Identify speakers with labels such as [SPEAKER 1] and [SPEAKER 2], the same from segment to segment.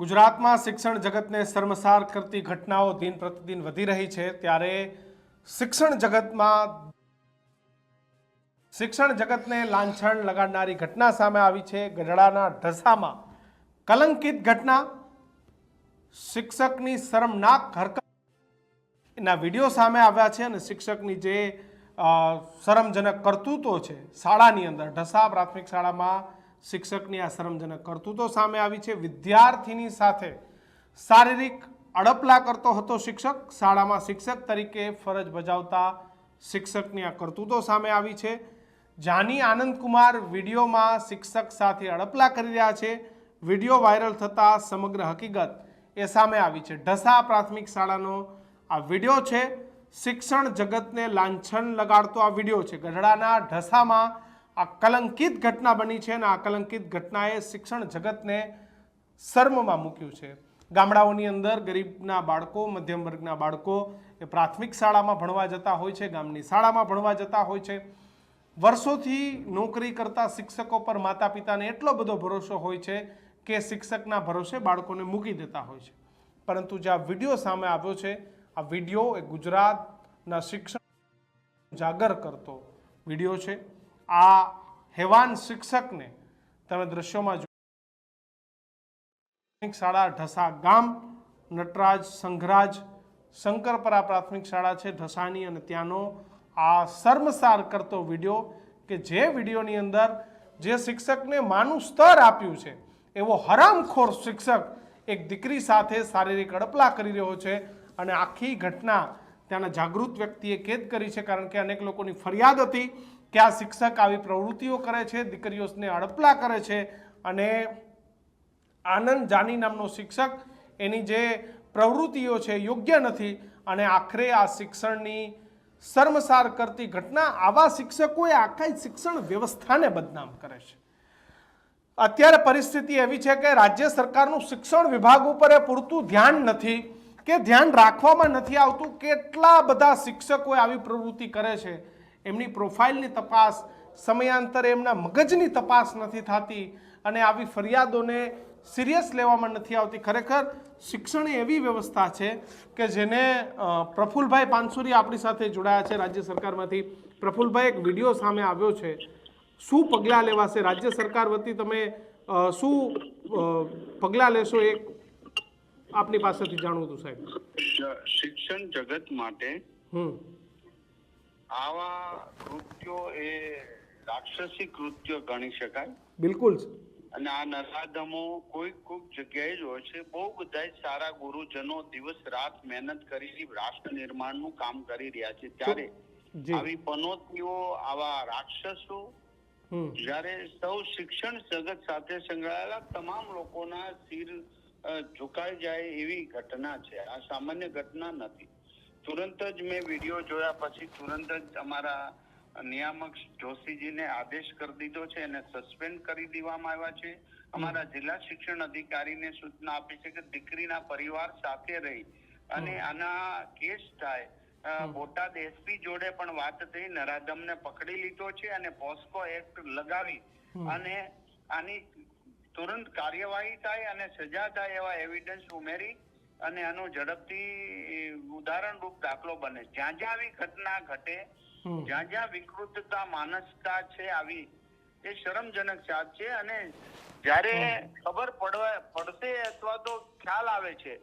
[SPEAKER 1] ગુજરાતમાં શિક્ષણ જગતને શર્મસાર કરતી ઘટનાઓ દિન પ્રતિદિન વધી રહી છે ત્યારે શિક્ષણ જગતમાં શિક્ષણ જગતને લાંછણ લગાડનારી ઘટના સામે આવી છે. ગઢડાના ઢસામાં કલંકિત ઘટના. શિક્ષકની શરમનાક હરકત. એના વીડિયો સામે આવ્યા છે અને શિક્ષકની જે શરમજનક કરતૂતો છે, શાળાની અંદર. ઢસા પ્રાથમિક શાળામાં શિક્ષકની આ શરમજનક કરતૂતો સામે આવી છે. વિદ્યાર્થીની સાથે શારીરિક અડપલા કરતો હતો શિક્ષક. શાળામાં શિક્ષક તરીકે ફરજ બજાવતા શિક્ષકની આ કરતૂતો સામે આવી છે. જાની આનંદકુમાર વિડીયોમાં શિક્ષક સાથે અડપલા કરી રહ્યા છે. વીડિયો વાયરલ થતાં સમગ્ર હકીકત એ સામે આવી છે. ઢસા પ્રાથમિક શાળાનો આ વીડિયો છે. શિક્ષણ જગતને લાંછન લગાડતો આ વીડિયો છે. ગઢડાના ઢસામાં આ કલંકિત ઘટના બની છે અને આ કલંકિત ઘટનાએ શિક્ષણ જગતને શર્મમાં મૂક્યું છે. ગામડાઓની અંદર ગરીબના બાળકો, મધ્યમ વર્ગના બાળકો એ પ્રાથમિક શાળામાં ભણવા જતા હોય છે, ગામની શાળામાં ભણવા જતા હોય છે. વર્ષોથી નોકરી કરતા શિક્ષકો પર માતા પિતાને એટલો બધો ભરોસો હોય છે કે શિક્ષકના ભરોસે બાળકોને મૂકી દેતા હોય છે. પરંતુ જે આ વીડિયો સામે આવ્યો છે, આ વીડિયો એ ગુજરાતના શિક્ષણ ઉજાગર કરતો વીડિયો છે. આ હેવાન શિક્ષકને તમે દ્રશ્યોમાં પ્રાથમિક શાળા ઢસા ગામ, નટરાજ સંઘરાજ શંકરપરા પ્રાથમિક શાળા છે ઢસાની અને ત્યાંનો આ શર્મસાર કરતો વીડિયો કે જે વિડીયોની અંદર જે શિક્ષકને માનું સ્તર આપ્યું છે, એવો હરામખોર શિક્ષક એક દીકરી સાથે શારીરિક અડપલા કરી રહ્યો છે અને આખી ઘટના ત્યાંના જાગૃત વ્યક્તિએ કેદ કરી છે કારણ કે અનેક લોકોની ફરિયાદ હતી કે આ શિક્ષક આવી પ્રવૃત્તિઓ કરે છે, દીકરીઓને અડપલા કરે છે અને આનંદ જાની નામનો શિક્ષક એની જે પ્રવૃત્તિઓ છે યોગ્ય નથી અને આખરે આ શિક્ષણની શર્મસાર કરતી ઘટના આવા શિક્ષકોએ આખા શિક્ષણ વ્યવસ્થાને બદનામ કરે છે. અત્યારે પરિસ્થિતિ એવી છે કે રાજ્ય સરકારનું શિક્ષણ વિભાગ ઉપર એ પૂરતું ધ્યાન નથી કે ધ્યાન રાખવામાં નથી આવતું કેટલા બધા શિક્ષકોએ આવી પ્રવૃત્તિ કરે છે. એમની પ્રોફાઇલની તપાસ સમયાંતરે એમના મગજની તપાસ નથી થતી અને આવી ફરિયાદોને સિરિયસ લેવામાં નથી આવતી. ખરેખર શિક્ષણ એ એવી વ્યવસ્થા છે કે જેને પ્રફુલભાઈ પાનસુરી આપણી સાથે જોડાયા છે રાજ્ય સરકારમાંથી. પ્રફુલભાઈ એક વીડિયો સામે આવ્યો છે. શું પગલાં લેવાશે? રાજ્ય સરકાર વતી તમે શું પગલાં લેશો એ આપની પાસેથી જાણવું હતું સાહેબ.
[SPEAKER 2] શિક્ષણ જગત માટે
[SPEAKER 1] હમ.
[SPEAKER 2] આવા કૃત્યો એ રાક્ષસી કૃત્યો ગણી શકાય.
[SPEAKER 1] બિલકુલ
[SPEAKER 2] અને આ નરાધમો કોઈ કોઈક જગ્યાએ જ હોય છે. બહુ બધા સારા ગુરુજનો દિવસ રાત મહેનત કરી રાષ્ટ્ર નિર્માણનું કામ કરી રહ્યા છે. ત્યારે આવી પનોતીઓ આવા રાક્ષસો જ્યારે સૌ શિક્ષણ જગત સાથે સંકળાયેલા તમામ લોકોના શિર ઝુકાઈ જાય એવી ઘટના છે. આ સામાન્ય ઘટના નથી. તુરંત જ મેં વીડિયો જોયા પછી તુરંત જ અમારા નિયામક જોશીજીને આદેશ કરી દીધો છે અને સસ્પેન્ડ કરી દેવામાં આવ્યા છે. અમારા જિલ્લા શિક્ષણ અધિકારીને સૂચના આપી છે કે દીકરીના પરિવાર સાથે રહી અને આના કેસ થાય બોટાદ એસપી જોડે પણ વાત થઈ નરાધમને પકડી લીધો છે અને પોસ્કો એક્ટ લગાવી અને આની તુરંત કાર્યવાહી થાય અને સજા થાય એવા એવિડન્સ ઉમેરી અને આનો ઝડપથી ઉદાહરણ રૂપ દાખલો બને. જ્યાં જ્યાં આવી ઘટના ઘટે જ્યાં જ્યાં વિકૃતતા માનસતા છે આવી એ શરમજનક વાત છે. અને જ્યારે ખબર પડવા પડશે અથવા તો ખ્યાલ આવે છે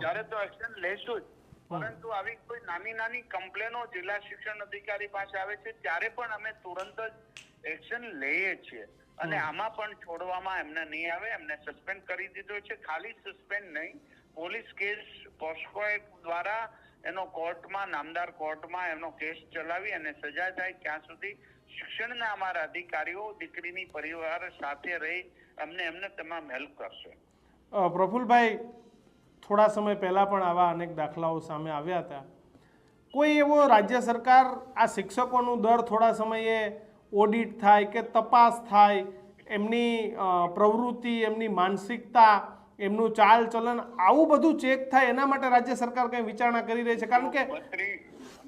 [SPEAKER 2] ત્યારે તો એક્શન લેશું જ. પરંતુ આવી કોઈ નાની નાની કમ્પ્લેનો જિલ્લા શિક્ષણ અધિકારી પાસે આવે છે ત્યારે પણ અમે તુરંત જ એક્શન લઈએ છીએ. અને આમાં પણ છોડવામાં એમને નહીં આવે. એમને સસ્પેન્ડ કરી દીધો છે. ખાલી સસ્પેન્ડ નહીં. પોલીસ કેસ પોસ્કો એક્ટ દ્વારા એનો કોર્ટમાં, નામદાર કોર્ટમાં એનો કેસ ચલાવી અને સજા થાય ત્યાં સુધી શિક્ષણના અમારા અધિકારીઓ, દીકરીની પરિવાર સાથે રહી અમને એમને તમામ હેલ્પ કરશે.
[SPEAKER 1] પ્રફુલભાઈ, થોડા સમય પહેલાં પણ આવા અનેક દાખલાઓ સામે આવ્યા હતા. કોઈ એવો રાજ્ય સરકાર આ શિક્ષકોનું દર થોડા સમયે ઓડિટ થાય કે તપાસ થાય, એમની પ્રવૃત્તિ, એમની માનસિકતા એમનું ચાલ ચલન આવું બધું ચેક થાય એના માટે રાજ્ય સરકાર કઈ વિચારણા કરી રહી છે? કારણ કે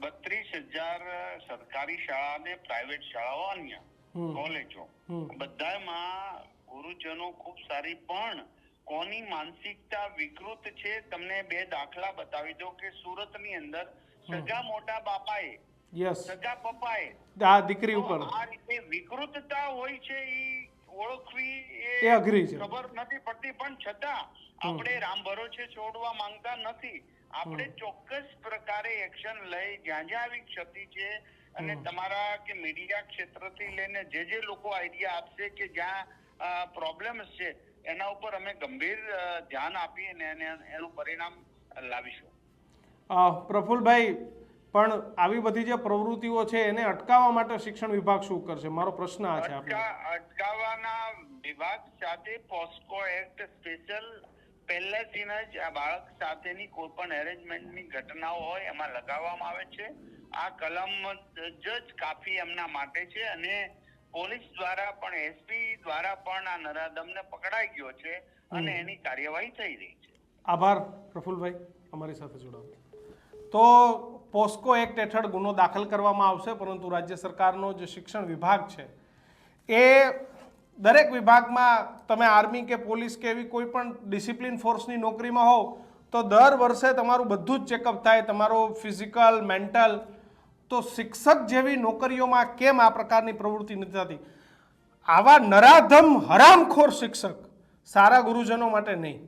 [SPEAKER 2] બત્રીસ હજાર સરકારી શાળા અને પ્રાઇવેટ શાળાઓ અન્ય કોલેજો. બધામાં ગુરુજનો ખૂબ સારી પણ કોની માનસિકતા વિકૃત છે? તમને બે દાખલા બતાવી દો કે સુરતની અંદર સગા મોટા બાપાએ
[SPEAKER 1] યસ
[SPEAKER 2] સગા પપ્પાએ
[SPEAKER 1] આ દીકરી ઉપર.
[SPEAKER 2] આ રીતે વિકૃતતા હોય છે ઈ ઓળખવી
[SPEAKER 1] એ અઘરી છે.
[SPEAKER 2] ખબર નથી પડતી પણ છતાં આપણે રામ ભરોસે છોડવા માંગતા નથી. આપણે ચોક્કસ પ્રકારે એક્શન લઈ જ્યાં જ્યાં આવી ક્ષતિ છે અને તમારા કે મીડિયા ક્ષેત્રથી લઈને જે જે લોકો આઈડિયા આપશે કે જ્યાં પ્રોબ્લેમ્સ છે એના ઉપર અમે ગંભીર ધ્યાન આપી અને એને- પરિણામ લાવીશું.
[SPEAKER 1] પ્રફુલભાઈ પણ આવી બધી જે પ્રવૃત્તિઓ છે એને અટકાવવા માટે શિક્ષણ વિભાગ શું કરશે? મારો પ્રશ્ન આ છે આપણે
[SPEAKER 2] અટકાવવાના વિભાગ સાથે પોસ્કો એક્ટ સ્પેશિયલ પહેલેથી જ આ બાળક સાથેની કોઈ પણ એરેન્જમેન્ટની ઘટનાઓ હોય એમાં લગાવવામાં આવે છે. આ કલમ જ કાફી એમના માટે છે અને પોલીસ દ્વારા પણ એસપી દ્વારા પણ આ નરાધમને પકડાઈ ગયો છે અને એની કાર્યવાહી થઈ રહી છે.
[SPEAKER 1] આભાર પ્રફુલભાઈ અમારી સાથે જોડાવ તો પોસ્કો એક્ટ હેઠળ ગુનો દાખલ કરવામાં આવશે, પરંતુ રાજ્ય સરકારનો જે શિક્ષણ વિભાગ છે, એ દરેક વિભાગમાં તમે આર્મી કે પોલીસ કે એવી કોઈ પણ ડિસિપ્લિન ફોર્સની નોકરીમાં હોવ, તો દર વર્ષે તમારું બધું જ ચેકઅપ થાય, તમારો ફિઝિકલ, મેન્ટલ, તો શિક્ષક જેવી નોકરીઓમાં કેમ આ પ્રકારની પ્રવૃત્તિ નથી થતી? આવા નરાધમ, હરામખોર શિક્ષક સારા ગુરુજનો માટે નહીં.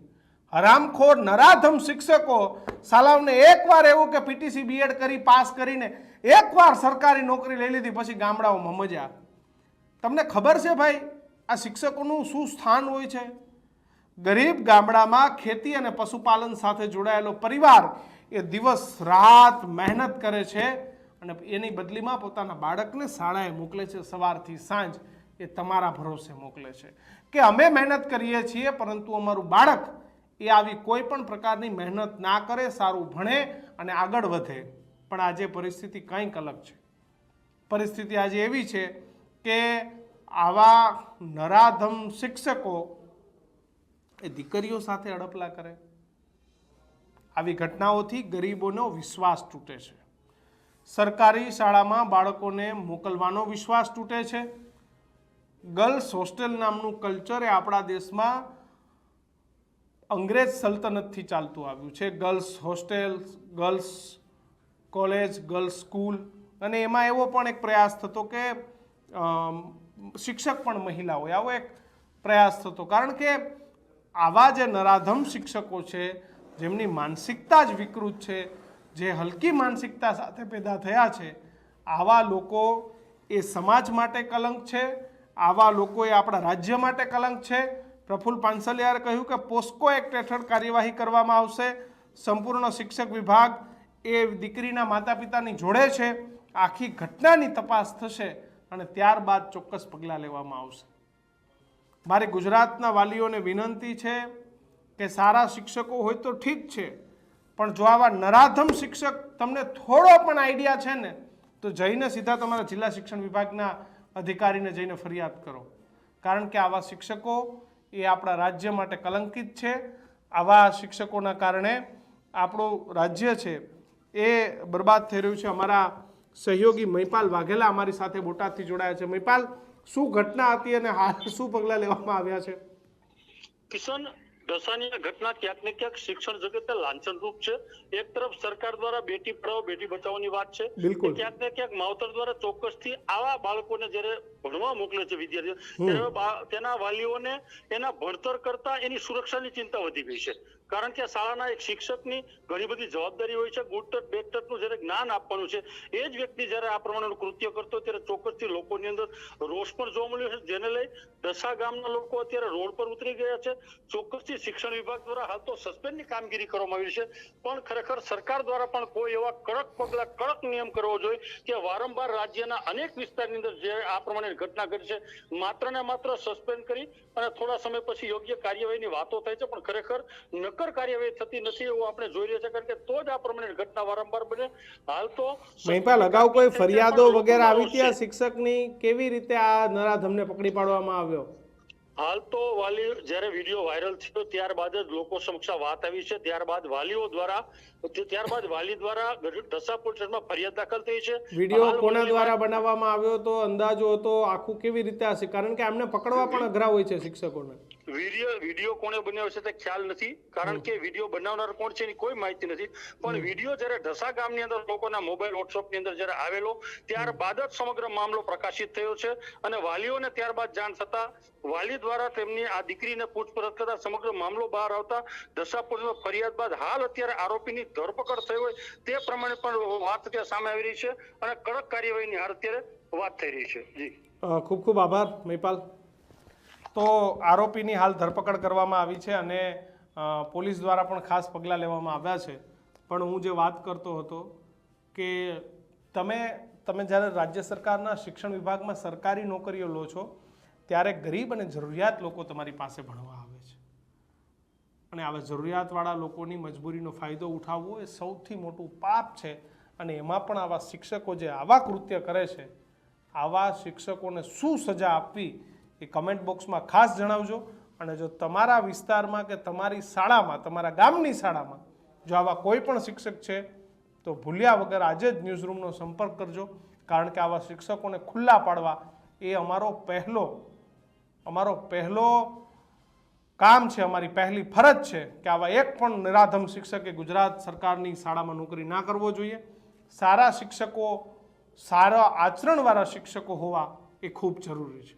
[SPEAKER 1] હરામખોર, નરાધમ શિક્ષકો સાલાવને એકવાર એવું કે પીટીસી બીએડ કરી, પાસ કરીને એકવાર સરકારી નોકરી લઈ લીધી, પછી ગામડાઓમાં મજા. તમને ખબર છે ભાઈ, આ શિક્ષકોનું શું સ્થાન હોય છે? ગરીબ ગામડામાં ખેતી અને પશુપાલન સાથે જોડાયેલો પરિવાર એ દિવસ રાત મહેનત કરે છે અને એની બદલીમાં પોતાના બાળકને શાળાએ મોકલે છે, સવારથી સાંજ એ તમારા ભરોસે મોકલે છે. કે અમે મહેનત કરીએ છીએ, પરંતુ અમારું બાળક એ આવી કોઈ પણ પ્રકારની મહેનત ના કરે, સારું ભણે અને આગળ વધે. પણ આજે પરિસ્થિતિ કંઈક અલગ છે. પરિસ્થિતિ આજે એવી છે કે આવા નરાધમ શિક્ષકો એ દીકરીઓ સાથે અડપલા કરે. આવી ઘટનાઓથી ગરીબોનો વિશ્વાસ તૂટે છે. સરકારી શાળામાં બાળકોને મોકલવાનો વિશ્વાસ તૂટે છે. ગર્લ્સ હોસ્ટેલ નામનું કલ્ચર એ આપણા દેશમાં અંગ્રેજ સલ્તનતથી ચાલતું આવ્યું છે. Girls hostel, girls college, girls school અને એમાં એવો પણ એક પ્રયાસ થતો કે શિક્ષક પણ મહિલા હોય આવો એક પ્રયાસ થતો. કારણ કે આવા જે નરાધમ શિક્ષકો છે, જેમની માનસિકતા જ વિકૃત છે, જે હલકી માનસિકતા સાથે પેદા થયા છે, આવા લોકો એ સમાજ માટે કલંક છે, આવા લોકોએ આપણા રાજ્ય માટે કલંક છે પ્રફુલ્લ પાનસલિયાએ કહ્યું કે પોસ્કો એક્ટ હેઠળ કાર્યવાહી કરવામાં આવશે. સંપૂર્ણ શિક્ષક વિભાગ એ દીકરીના માતા પિતાની જોડે છે. આખી ઘટનાની તપાસ થશે અને ત્યારબાદ ચોક્કસ પગલાં લેવામાં આવશે. મારી ગુજરાતના વાલીઓને વિનંતી છે કે સારા શિક્ષકો હોય તો ઠીક છે, પણ જો આવા નરાધમ શિક્ષક તમને થોડો પણ આઈડિયા છે ને, તો જઈને સીધા તમારા જિલ્લા શિક્ષણ વિભાગના અધિકારીને જઈને ફરિયાદ કરો. કારણ કે આવા શિક્ષકો એ આપણા રાજ્ય માટે કલંકિત છે. આવા શિક્ષકોના કારણે આપણું રાજ્ય છે એ બરબાદ થઈ રહ્યું છે. અમારા સહયોગી મહિપાલ વાઘેલા અમારી સાથે બોટાદથી જોડાયા છે. મહિપાલ, શું ઘટના હતી અને હાલ શું પગલાં લેવામાં આવ્યા છે?
[SPEAKER 3] કિશન દશાની ઘટના ક્યાંક ને ક્યાંક શિક્ષણ જગતને લાંછન રૂપ છે. એક તરફ સરકાર દ્વારા બેટી પઢાઓ બેટી બચાવોની વાત છે. ક્યાંક ને ક્યાંક માવતર દ્વારા ચોક્કસથી આવા બાળકોને જ્યારે ભણવા મોકલે છે વિદ્યાર્થીઓ તેના વાલીઓને એના ભણતર કરતા એની સુરક્ષાની ચિંતા વધી ગઈ છે. કારણ કે શાળાના એક શિક્ષકની ઘણી બધી જવાબદારી હોય છે ગુડ ટચ બેડ ટચનું જ્યારે જ્ઞાન આપવાનું છે એ જ વ્યક્તિ જ્યારે આ પ્રમાણેનું કૃત્ય કરતો ત્યારે ચોક્કસથી લોકોની અંદર રોષ પણ જોવા મળ્યો છે. જેને લઈ દશા ગામના લોકો અત્યારે રોડ પર ઉતરી ગયા છે. ચોક્કસથી શિક્ષણ વિભાગ દ્વારા હાલ તો સસ્પેન્ડની કામગીરી કરવામાં આવી છે પણ ખરેખર સરકાર દ્વારા પણ કોઈ એવા કડક પગલા કડક નિયમ કરવો જોઈએ કે વારંવાર રાજ્યના અનેક વિસ્તારની અંદર જે આ પ્રમાણે ઘટના ઘટી છે માત્ર ને માત્ર સસ્પેન્ડ કરી અને થોડા સમય પછી યોગ્ય કાર્યવાહીની વાતો થાય છે પણ ખરેખર નક્કર કાર્યવાહી થતી નથી એવું આપણે જોઈ રહ્યા છે કારણ કે તો જ આ પ્રમાણે ઘટના વારંવાર બને. હાલ તો
[SPEAKER 1] મહિપાલ અગાઉ કોઈ ફરિયાદો વગેરે આવી હતી આ શિક્ષકની કેવી રીતે આ નરાધમને પકડી પાડવામાં આવ્યો?
[SPEAKER 3] હાલ તો વાલી જ્યારે વીડિયો વાયરલ થયો ત્યારબાદ જ લોકો સમક્ષ વાત આવી છે. ત્યારબાદ વાલીઓ દ્વારા ત્યારબાદ વાલી દ્વારા ઢસા પોલીસ ફરિયાદ દાખલ થઈ છે.
[SPEAKER 1] વીડિયો કોના દ્વારા બનાવવામાં આવ્યો હતો અંદાજો હતો આખું કેવી રીતે હશે કારણ કે આમને પકડવા પણ અઘરા હોય છે શિક્ષકોને.
[SPEAKER 3] વીડિયો વીડિયો કોણે બનાવ્યો છે તે ખ્યાલ નથી. કારણ કે વીડિયો બનાવનાર કોણ છે એની કોઈ માહિતી નથી. પણ વીડિયો જ્યારે ઢસા ગામની અંદર લોકોના મોબાઈલ વોટ્સઅપની અંદર જ્યારે આવેલો ત્યારબાદ જ સમગ્ર મામલો પ્રકાશિત થયો છે અને વાલીઓને ત્યારબાદ જાણ થતા વાલી દ્વારા તેમની આ દીકરીને પૂછપરછ કરતા સમગ્ર મામલો બહાર આવતા ઢસા પોલીસમાં ફરિયાદ બાદ હાલ અત્યારે આરોપીની ધરપકડ થઈ હોય તે પ્રમાણે પણ વાત ત્યાં સામે આવી રહી છે અને કડક કાર્યવાહીની હાલ અત્યારે વાત થઈ રહી છે. જી.
[SPEAKER 1] ખૂબ ખૂબ આભાર મહિપાલ. તો આરોપીની હાલ ધરપકડ કરવામાં આવી છે અને પોલીસ દ્વારા પણ ખાસ પગલાં લેવામાં આવ્યા છે. પણ હું જે વાત કરતો હતો કે તમે તમે જ્યારે રાજ્ય સરકારના શિક્ષણ વિભાગમાં સરકારી નોકરીઓ લો છો, ત્યારે ગરીબ અને જરૂરિયાત લોકો તમારી પાસે ભણવા આવે છે. અને આવા જરૂરિયાતવાળા લોકોની મજબૂરીનો ફાયદો ઉઠાવવો એ સૌથી મોટું પાપ છે અને એમાં પણ આવા શિક્ષકો જે આવા કૃત્ય કરે છે, આવા શિક્ષકોને શું સજા આપવી એ કમેન્ટ બોક્સમાં ખાસ જણાવજો. અને જો તમારા વિસ્તારમાં કે તમારી શાળામાં, તમારા ગામની શાળામાં જો આવા કોઈ પણ શિક્ષક છે, તો ભૂલ્યા વગર આજે જ ન્યૂઝરૂમનો સંપર્ક કરજો. કારણ કે આવા શિક્ષકોને ખુલ્લા પાડવા એ અમારો પહેલો અમારો પહેલો કામ છે, અમારી પહેલી ફરજ છે કે આવા એક પણ નિરાધમ શિક્ષકે ગુજરાત સરકારની શાળામાં નોકરી ના કરવો જોઈએ. સારા શિક્ષકો, સારા આચરણવાળા શિક્ષકો હોવા એ ખૂબ જરૂરી છે.